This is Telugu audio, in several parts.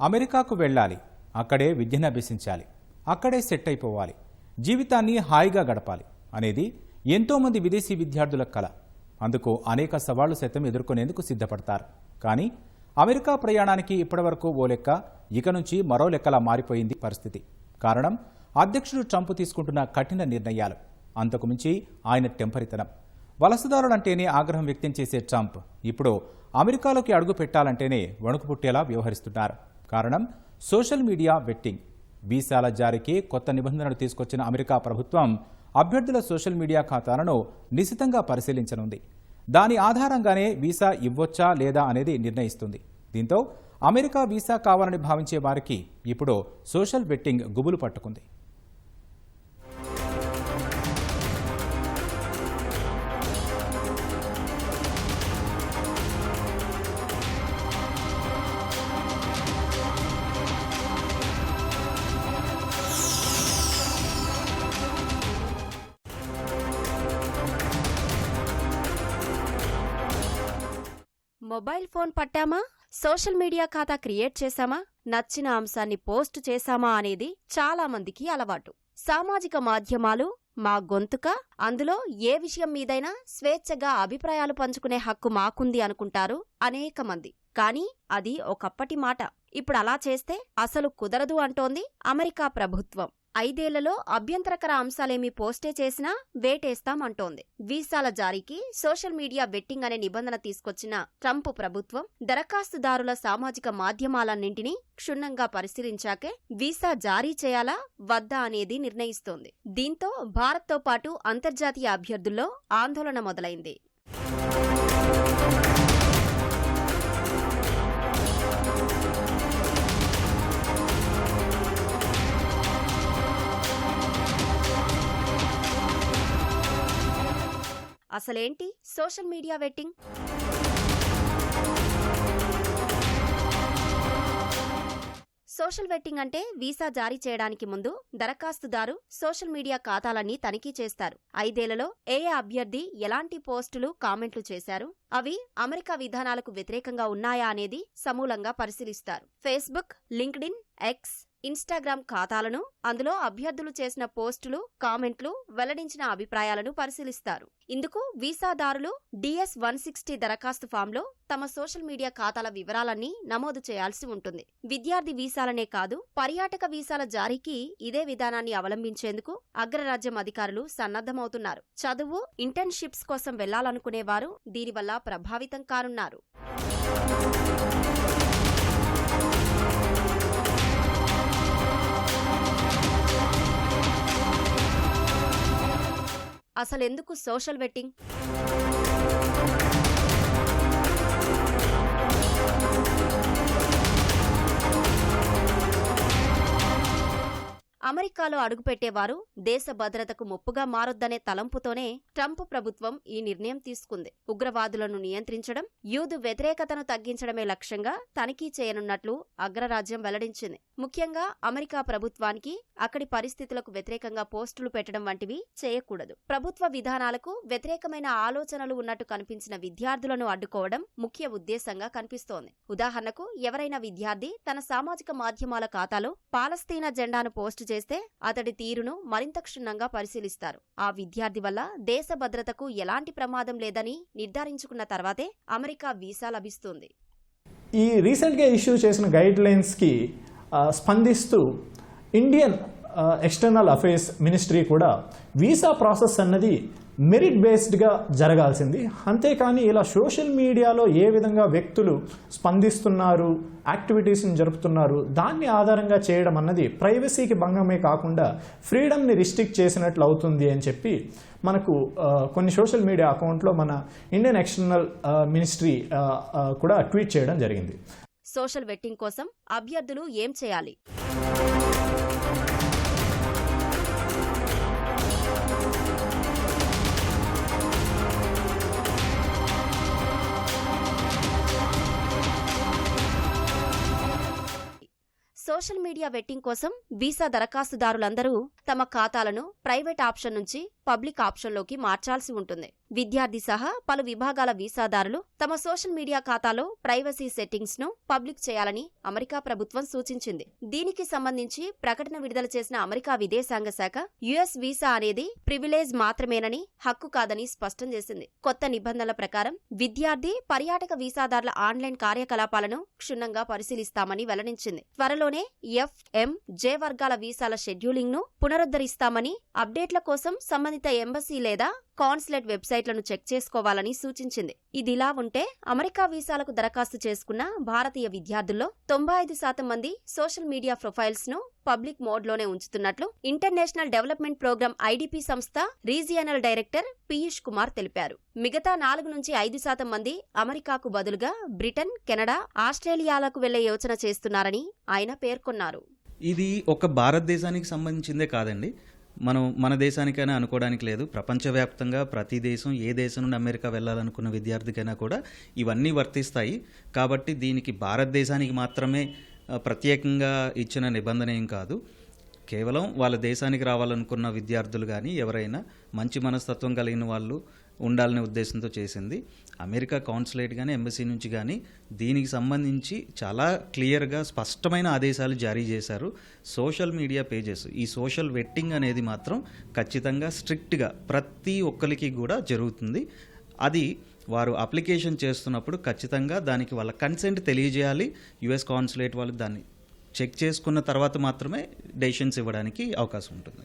అమెరికాకు వెళ్ళాలి. అక్కడే విద్యను అభ్యసించాలి. అక్కడే సెట్ అయిపోవాలి. జీవితాన్ని హాయిగా గడపాలి అనేది ఎంతోమంది విదేశీ విద్యార్థుల కల. అందుకు అనేక సవాళ్ళు సైతం ఎదుర్కొనేందుకు సిద్ధపడతారు. కానీ అమెరికా ప్రయాణానికి ఇప్పటివరకు ఓ లెక్క ఇక నుంచి మరో లెక్కలా మారిపోయింది పరిస్థితి. కారణం అధ్యక్షుడు ట్రంప్ తీసుకుంటున్న కఠిన నిర్ణయాలు. అంతకుమించి ఆయన టెంపరితనం. వలసదారులంటేనే ఆగ్రహం వ్యక్తం చేసే ట్రంప్ ఇప్పుడు అమెరికాలోకి అడుగు పెట్టాలంటేనే వణుకు పుట్టేలా వ్యవహరిస్తున్నారు. కారణం సోషల్ మీడియా వెట్టింగ్. వీసాల జారీకి కొత్త నిబంధనలు తీసుకొచ్చిన అమెరికా ప్రభుత్వం అభ్యర్థుల సోషల్ మీడియా ఖాతాలను నిశితంగా పరిశీలించనుంది. దాని ఆధారంగానే వీసా ఇవ్వొచ్చా లేదా అనేది నిర్ణయిస్తుంది. దీంతో అమెరికా వీసా కావాలని భావించే వారికి ఇప్పుడు సోషల్ బెట్టింగ్ గుబులు పట్టుకుంది. మొబైల్ ఫోన్ పట్టామా? సోషల్ మీడియా ఖాతా క్రియేట్ చేశామా? నచ్చిన అంశాన్ని పోస్ట్ చేశామా అనేది చాలా మందికి అలవాటు. సామాజిక మాధ్యమాలు మా గొంతుక అందులో ఏ విషయం మీదైనా స్వేచ్ఛగా అభిప్రాయాలు పంచుకునే హక్కు మాకుంది అనుకుంటారు అనేక మంది. కానీ అది ఒకప్పటి మాట. ఇప్పుడు అలా చేస్తే అసలు కుదరదు అంటోంది అమెరికా ప్రభుత్వం. ఐదేళ్ళలో అభ్యంతరకర అంశాలేమీ పోస్టే చేసినా వేటేస్తామంటోంది. వీసాల జారీకి సోషల్ మీడియా వెట్టింగ్ అనే నిబంధన తీసుకొచ్చిన ట్రంప్ ప్రభుత్వం దరఖాస్తుదారుల సామాజిక మాధ్యమాలన్నింటినీ క్షుణ్ణంగా పరిశీలించాకే వీసా జారీ చేయాలా వద్దా అనేది నిర్ణయిస్తోంది. దీంతో భారత్తో పాటు అంతర్జాతీయ అభ్యర్థుల్లో ఆందోళన మొదలైంది. అసలేంటి social media vetting? Social vetting అంటే వీసా జారీ చేయడానికి ముందు దరఖాస్తుదారు సోషల్ మీడియా ఖాతాలన్నీ తనిఖీ చేస్తారు. ఐదేళ్ళలో ఏ అభ్యర్థి ఎలాంటి పోస్టులు కామెంట్లు చేశారు? అవి అమెరికా విధానాలకు వ్యతిరేకంగా ఉన్నాయా అనేది సమూలంగా పరిశీలిస్తారు. ఫేస్బుక్ లింక్డ్ఇన్ ఎక్స్ ఇన్స్టాగ్రామ్ ఖాతాలను అందులో అభ్యర్థులు చేసిన పోస్టులు కామెంట్లు వెల్లడించిన అభిప్రాయాలను పరిశీలిస్తారు. ఇందుకు వీసాదారులు డిఎస్ వన్ సిక్స్టీ దరఖాస్తు ఫామ్లో తమ సోషల్ మీడియా ఖాతాల వివరాలన్నీ నమోదు చేయాల్సి ఉంటుంది. విద్యార్థి వీసాలనే కాదు పర్యాటక వీసాల జారీకి ఇదే విధానాన్ని అవలంబించేందుకు అగ్రరాజ్యం అధికారులు సన్నద్ధమవుతున్నారు. చదువు ఇంటర్న్షిప్స్ కోసం వెళ్ళాలనుకునేవారు దీనివల్ల ప్రభావితం కానున్నారు. అసలెందుకు సోషల్ వెట్టింగ్ అమెరికాలో అడుగుపెట్టేవారు దేశ భద్రతకు ముప్పుగా మారొద్దనే తలంపుతోనే ట్రంప్ ప్రభుత్వం ఈ నిర్ణయం తీసుకుంది. ఉగ్రవాదులను నియంత్రించడం యూదు వ్యతిరేకతను తగ్గించడమే లక్ష్యంగా తనిఖీ చేయనున్నట్లు అగ్రరాజ్యం వెల్లడించింది. ముఖ్యంగా అమెరికా ప్రభుత్వానికి అక్కడి పరిస్థితులకు వ్యతిరేకంగా పోస్టులు పెట్టడం వంటివి చేయకూడదు. ప్రభుత్వ విధానాలకు వ్యతిరేకమైన ఆలోచనలు ఉన్నట్టు కనిపించిన విద్యార్థులను అడ్డుకోవడం ముఖ్య ఉద్దేశంగా కనిపిస్తోంది. ఉదాహరణకు ఎవరైనా విద్యార్థి తన సామాజిక మాధ్యమాల ఖాతాలో పాలస్తీనా జెండాను పోస్టు చేస్తే అతడి తీరును మరింత క్షుణ్ణంగా పరిశీలిస్తారు. ఆ విద్యార్థి వల్ల దేశ భద్రతకు ఎలాంటి ప్రమాదం లేదని నిర్ధారించుకున్న తర్వాతే అమెరికా వీసా లభిస్తుంది. ఈ రీసెంట్గా ఇష్యూ చేసిన గైడ్ లైన్స్కి స్పందిస్తూ ఇండియన్ ఎక్స్టర్నల్ అఫైర్స్ మినిస్ట్రీ కూడా వీసా ప్రాసెస్ అన్నది మెరిట్ బేస్డ్గా జరగాల్సింది. అంతేకాని ఇలా సోషల్ మీడియాలో ఏ విధంగా వ్యక్తులు స్పందిస్తున్నారు యాక్టివిటీస్ని జరుపుతున్నారు దాన్ని ఆధారంగా చేయడం అన్నది ప్రైవసీకి భంగమే కాకుండా ఫ్రీడమ్ని రిస్ట్రిక్ట్ చేసినట్లు అవుతుంది అని చెప్పి మనకు కొన్ని సోషల్ మీడియా అకౌంట్లో మన ఇండియన్ ఎక్స్టర్నల్ మినిస్ట్రీ కూడా ట్వీట్ చేయడం జరిగింది. సోషల్ వెట్టింగ్ కోసం అభ్యర్థులు ఏం చేయాలి? సోషల్ వెట్టింగ్ కోసం వీసా దరఖాస్తుదారులందరూ తమ ఖాతాలను ప్రైవేట్ ఆప్షన్ నుంచి పబ్లిక్ ఆప్షన్లోకి మార్చాల్సి ఉంటుంది. విద్యార్థి సహా పలు విభాగాల వీసాదారులు తమ సోషల్ మీడియా ఖాతాలో ప్రైవసీ సెట్టింగ్స్ను పబ్లిక్ చేయాలని అమెరికా ప్రభుత్వం సూచించింది. దీనికి సంబంధించి ప్రకటన విడుదల చేసిన అమెరికా విదేశాంగ శాఖ యుఎస్ వీసా అనేది ప్రివిలేజ్ మాత్రమేనని హక్కు కాదని స్పష్టం చేసింది. కొత్త నిబంధనల ప్రకారం విద్యార్థి పర్యాటక వీసాదారుల ఆన్లైన్ కార్యకలాపాలను క్షుణ్ణంగా పరిశీలిస్తామని వెల్లడించింది. త్వరలోనే ఎఫ్ ఎం జే వర్గాల వీసాల షెడ్యూలింగ్ను పునరుద్ధరిస్తామని అప్డేట్ల కోసం సంబంధిత ఎంబసీ లేదా కాన్సులేట్ వెబ్సైట్లను చెక్ చేసుకోవాలని సూచించింది. ఇదిలా ఉంటే అమెరికా వీసాలకు దరఖాస్తు చేసుకున్న భారతీయ విద్యార్థుల్లో తొంభై ఐదు శాతం మంది సోషల్ మీడియా ప్రొఫైల్స్ను పబ్లిక్ మోడ్లోనే ఉంచుతున్నట్లు ఇంటర్నేషనల్ డెవలప్మెంట్ ప్రోగ్రాం ఐడిపి సంస్థ రీజియనల్ డైరెక్టర్ పీయూష్ కుమార్ తెలిపారు. మిగతా నాలుగు నుంచి ఐదు శాతం మంది అమెరికాకు బదులుగా బ్రిటన్ కెనడా ఆస్ట్రేలియాలకు వెళ్ళే యోచన చేస్తున్నారని ఆయన పేర్కొన్నారు. ఇది ఒక భారతదేశానికి సంబంధించిందే కాదండి. మనం మన దేశానికైనా అనుకోవడానికి లేదు. ప్రపంచవ్యాప్తంగా ప్రతి దేశం ఏ దేశం నుండి అమెరికా వెళ్ళాలనుకున్న విద్యార్థికైనా కూడా ఇవన్నీ వర్తిస్తాయి. కాబట్టి దీనికి భారతదేశానికి మాత్రమే ప్రత్యేకంగా ఇచ్చిన నిబంధన ఏం కాదు. కేవలం వాళ్ళ దేశానికి రావాలనుకున్న విద్యార్థులు కానీ ఎవరైనా మంచి మనస్తత్వం కలిగిన వాళ్ళు ఉండాలనే ఉద్దేశంతో చేసింది. అమెరికా కాన్సులేట్ కానీ ఎంబసీ నుంచి కానీ దీనికి సంబంధించి చాలా క్లియర్గా స్పష్టమైన ఆదేశాలు జారీ చేశారు సోషల్ మీడియా పేజెస్. ఈ సోషల్ వెట్టింగ్ అనేది మాత్రం ఖచ్చితంగా స్ట్రిక్ట్గా ప్రతి ఒక్కరికి కూడా జరుగుతుంది. అది వారు అప్లికేషన్ చేస్తున్నప్పుడు ఖచ్చితంగా దానికి వాళ్ళ కన్సెంట్ తెలియజేయాలి. యుఎస్ కాన్సులేట్ వాళ్ళు దాన్ని చెక్ చేసుకున్న తర్వాత మాత్రమే డెసిషన్స్ ఇవ్వడానికి అవకాశం ఉంటుంది.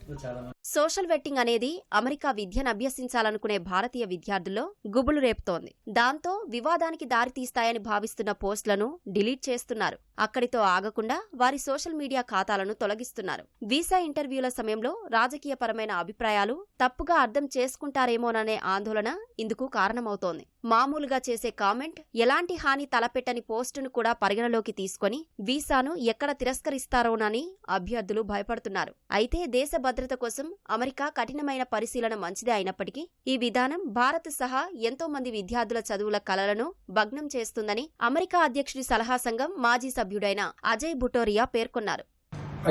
సోషల్ వెట్టింగ్ అనేది అమెరికా విద్యను అభ్యసించాలనుకునే భారతీయ విద్యార్థుల్లో గుబులు రేపుతోంది. దాంతో వివాదానికి దారితీస్తాయని భావిస్తున్న పోస్టులను డిలీట్ చేస్తున్నారు. అక్కడితో ఆగకుండా వారి సోషల్ మీడియా ఖాతాలను తొలగిస్తున్నారు. వీసా ఇంటర్వ్యూల సమయంలో రాజకీయపరమైన అభిప్రాయాలు తప్పుగా అర్థం చేసుకుంటారేమోననే ఆందోళన ఇందుకు కారణమవుతోంది. మామూలుగా చేసే కామెంట్ ఎలాంటి హాని తలపెట్టని పోస్టును కూడా పరిగణలోకి తీసుకొని వీసాను ఎక్కడ తిరస్కరిస్తారోనని అభ్యర్థులు భయపడుతున్నారు. అయితే దేశ భద్రత కోసం అమెరికా కఠినమైన పరిశీలన మంచిదే అయినప్పటికీ ఈ విధానం భారత్ సహా ఎంతో మంది విద్యార్థుల చదువుల కలలను భగ్నం చేస్తుందని అమెరికా అధ్యక్షుడి సలహా సంఘం మాజీ సభ్యుడైన అజయ్ బుటోరియా పేర్కొన్నారు.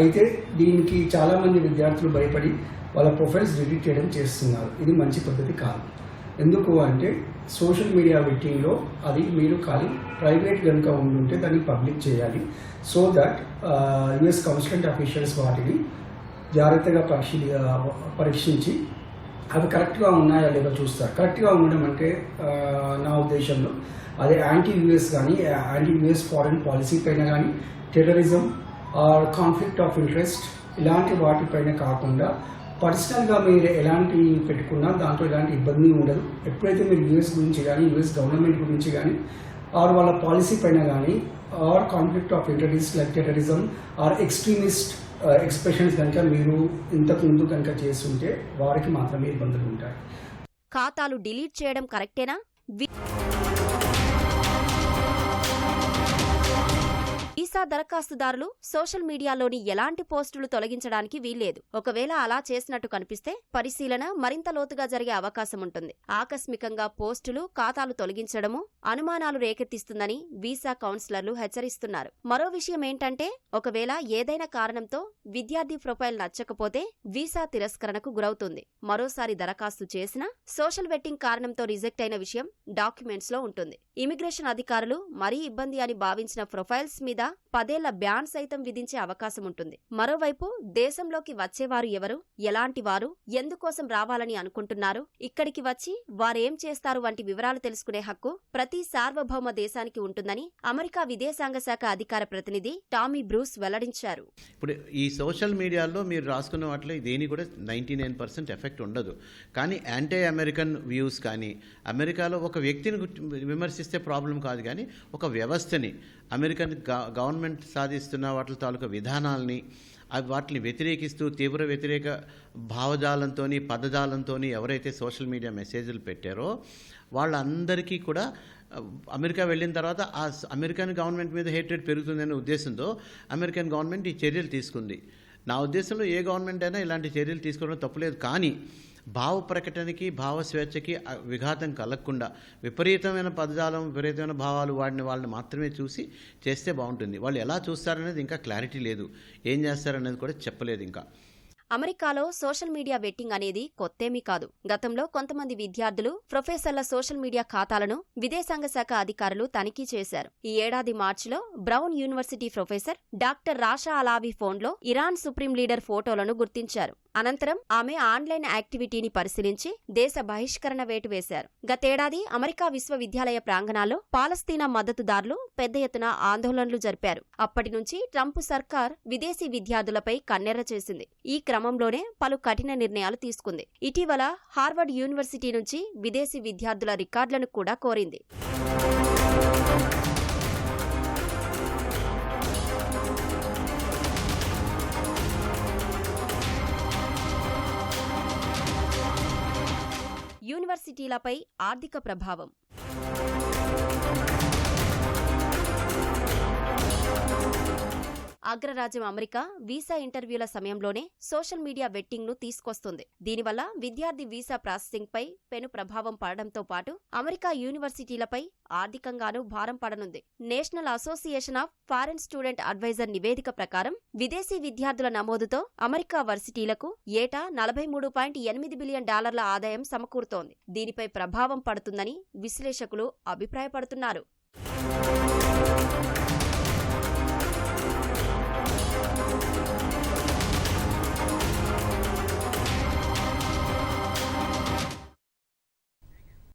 అయితే దీనికి చాలా మంది విద్యార్థులు భయపడి వాళ్ళ ప్రొఫైల్స్ డిలీట్ చేయడం చేస్తున్నారు. ఇది మంచి పద్ధతి కాదు. ఎందుకు అంటే సోషల్ మీడియా వెట్టింగ్లో అది మీరు ఖాళీ ప్రైవేట్ కనుక ఉండుంటే దాన్ని పబ్లిక్ చేయాలి. So that US consulate officials వాటిని జాగ్రత్తగా పరిశీలి పరీక్షించి అవి కరెక్ట్గా ఉన్నాయా లేదో చూస్తారు. కరెక్ట్గా ఉండడం అంటే నా ఉద్దేశంలో అదే యాంటీ యుఎస్ కానీ యాంటీ యుఎస్ ఫారెన్ పాలసీ పైన కానీ terrorism or conflict of interest ఇలాంటి వాటిపైన కాకుండా పర్సనల్గా మీరు ఎలాంటి పెట్టుకున్నా దాంట్లో ఎలాంటి ఇబ్బంది ఉండదు. ఎప్పుడైతే మీరు యుఎస్ గురించి కానీ యుఎస్ గవర్నమెంట్ గురించి కానీ ఆర్ వాళ్ళ పాలసీ పైన కానీ or conflict of interest like terrorism or extremist expressions కనుక మీరు ఇంతకు ముందు కనుక చేస్తుంటే వారికి మాత్రమే ఇబ్బందులు ఉంటాయి. ఖాతాలు డిలీట్ చేయడం కరెక్టేనా? వీసా దరఖాస్తుదారులు సోషల్ మీడియాలోని ఎలాంటి పోస్టులు తొలగించడానికి వీల్లేదు. ఒకవేళ అలా చేసినట్టు కనిపిస్తే పరిశీలన మరింత లోతుగా జరిగే అవకాశం ఉంటుంది. ఆకస్మికంగా పోస్టులు ఖాతాలు తొలగించడము అనుమానాలు రేకెత్తిస్తుందని వీసా కౌన్సిలర్లు హెచ్చరిస్తున్నారు. మరో విషయం ఏంటంటే ఒకవేళ ఏదైనా కారణంతో విద్యార్థి ప్రొఫైల్ నచ్చకపోతే వీసా తిరస్కరణకు గురవుతుంది. మరోసారి దరఖాస్తు చేసినా సోషల్ వెట్టింగ్ కారణంతో రిజెక్ట్ అయిన విషయం డాక్యుమెంట్స్లో ఉంటుంది. ఇమిగ్రేషన్ అధికారులు మరీ ఇబ్బంది అని భావించిన ప్రొఫైల్స్ మీద పదేళ్ళ బ్యాన్ సైతం విధించే అవకాశం ఉంటుంది మరోవైపు దేశంలోకి వచ్చేవారు ఎవరు ఎలాంటి వారు ఎందుకోసం రావాలని అనుకుంటున్నారు ఇక్కడికి వచ్చి వారేం చేస్తారు వంటి వివరాలు తెలుసుకునే హక్కు ప్రతి సార్వభౌమ దేశానికి ఉంటుందని అమెరికా విదేశాంగ శాఖ అధికార ప్రతినిధి టామీ బ్రూస్ వెల్లడించారు. ఇప్పుడు ఈ సోషల్ మీడియాలో మీరు రాసుకున్న వాటిలో దేని కూడా నైంటీ నైన్ పర్సెంట్ ఎఫెక్ట్ ఉండదు. కానీ యాంటీ అమెరికన్ వ్యూస్ కానీ అమెరికాలో ఒక వ్యక్తిని విమర్శిస్తే ప్రాబ్లం కాదు కానీ ఒక వ్యవస్థని అమెరికన్ గ- గవర్నమెంట్ సాధిస్తున్న వాటి తాలూకా విధానాల్ని అవి వాటిని వ్యతిరేకిస్తూ తీవ్ర వ్యతిరేక భావజాలంతో పదజాలంతో ఎవరైతే సోషల్ మీడియా మెసేజ్లు పెట్టారో వాళ్ళందరికీ కూడా అమెరికా వెళ్ళిన తర్వాత ఆ అమెరికన్ గవర్నమెంట్ మీద హేట్రేట్ పెరుగుతుందనే ఉద్దేశంతో అమెరికన్ గవర్నమెంట్ ఈ చర్యలు తీసుకుంది. నా ఉద్దేశంలో ఏ గవర్నమెంట్ అయినా ఇలాంటి చర్యలు తీసుకోవడం తప్పులేదు. కానీ భావ ప్రకటనకి భావ స్వేచ్ఛకి విఘాతం కలగకుండా విపరీతమైన పదజాలం విపరీతమైన భావాలు వాడిన వాళ్ళని మాత్రమే చూసి చేస్తే బాగుంటుంది. వాళ్ళు ఎలా చూస్తారనేది ఇంకా క్లారిటీ లేదు. ఏం చేస్తారనేది కూడా చెప్పలేదు ఇంకా. అమెరికాలో సోషల్ మీడియా వెట్టింగ్ అనేది కొత్తేమీ కాదు. గతంలో కొంతమంది విద్యార్థులు ప్రొఫెసర్ల సోషల్ మీడియా ఖాతాలను విదేశాంగ శాఖ అధికారులు తనిఖీ చేశారు. ఈ ఏడాది మార్చిలో Brown university professor doctor Rasha Alawieh ఫోన్లో ఇరాన్ సుప్రీం లీడర్ ఫోటోలను గుర్తించారు. అనంతరం ఆమె ఆన్లైన్ యాక్టివిటీని పరిశీలించి దేశ బహిష్కరణ వేటు వేశారు. గతేడాది అమెరికా విశ్వవిద్యాలయ ప్రాంగణాల్లో పాలస్తీనా మద్దతుదారులు పెద్ద ఎత్తున ఆందోళనలు జరిపారు. అప్పటి నుంచి ట్రంప్ సర్కార్ విదేశీ విద్యార్థులపై కన్నెర్ర చేసింది. ఈ క్రమంలోనే పలు కఠిన నిర్ణయాలు తీసుకుంది. ఇటీవల హార్వర్డ్ యూనివర్సిటీ నుంచి విదేశీ విద్యార్థుల రికార్డులను కూడా కోరింది. యూనివర్సిటీలపై ఆర్థిక ప్రభావం అగ్రరాజ్యం అమెరికా వీసా ఇంటర్వ్యూల సమయంలోనే సోషల్ మీడియా వెట్టింగ్ను తీసుకొస్తుంది. దీనివల్ల విద్యార్థి వీసా ప్రాసెసింగ్ పై పెను ప్రభావం పడడంతో పాటు అమెరికా యూనివర్సిటీలపై ఆర్థికంగానూ భారం పడనుంది. National association of foreign student adviser నివేదిక ప్రకారం విదేశీ విద్యార్థుల నమోదుతో అమెరికా వర్సిటీలకు ఏటా నలభై మూడు పాయింట్ ఎనిమిది బిలియన్ డాలర్ల ఆదాయం సమకూరుతోంది. దీనిపై ప్రభావం పడుతుందని విశ్లేషకులు అభిప్రాయపడుతున్నారు.